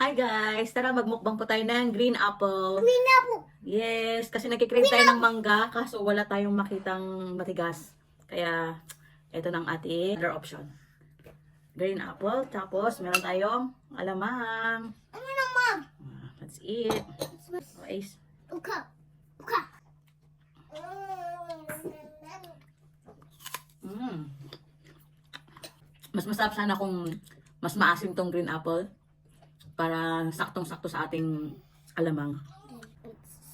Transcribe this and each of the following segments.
Hi guys! Tara magmukbang po tayo ng green apple. Green apple. Yes, kasi nagkikrave tayo ng mangga kaso wala tayong makitang matigas. Kaya ito ng ating other option. Green apple, tapos meron tayong alamang. Ano naman? Let's eat. Oh, Ace. Uka. Uka. Mm. Mas masarap sana kung mas maasim tong green apple para saktong-sakto sa ating alamang.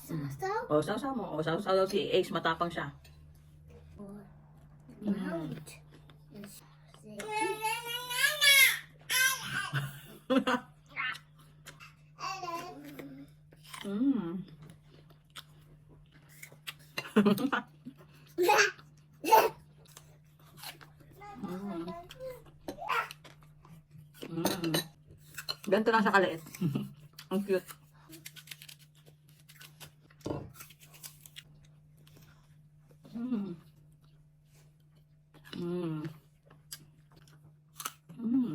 Sasa. O, sausaw mo. O, sausaw daw si Ace, matapang siya. Mm. Mm. Mm. Ganito lang siya kaliit. Ang cute. Mm. Mm. Mm.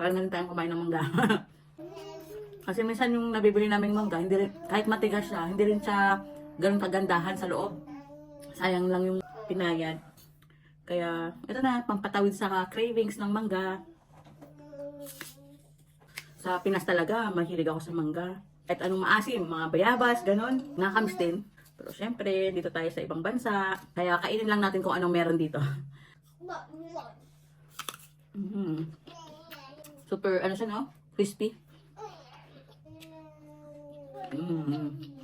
Parang na rin tayong kumain ng mangga. Kasi minsan yung nabibili naming mangga, hindi rin, kahit matigas siya, hindi rin siya ganun kagandahan sa loob. Sayang lang yung pinayad. Kaya, ito na, pampatawid sa cravings ng mangga. Sa Pinas talaga, mahilig ako sa mangga. Kahit anong maasim, mga bayabas, ganun, nakakamiss din. Pero syempre, dito tayo sa ibang bansa. Kaya kainin lang natin kung anong meron dito. Mhm. Super, ano siya no? Crispy. Mm.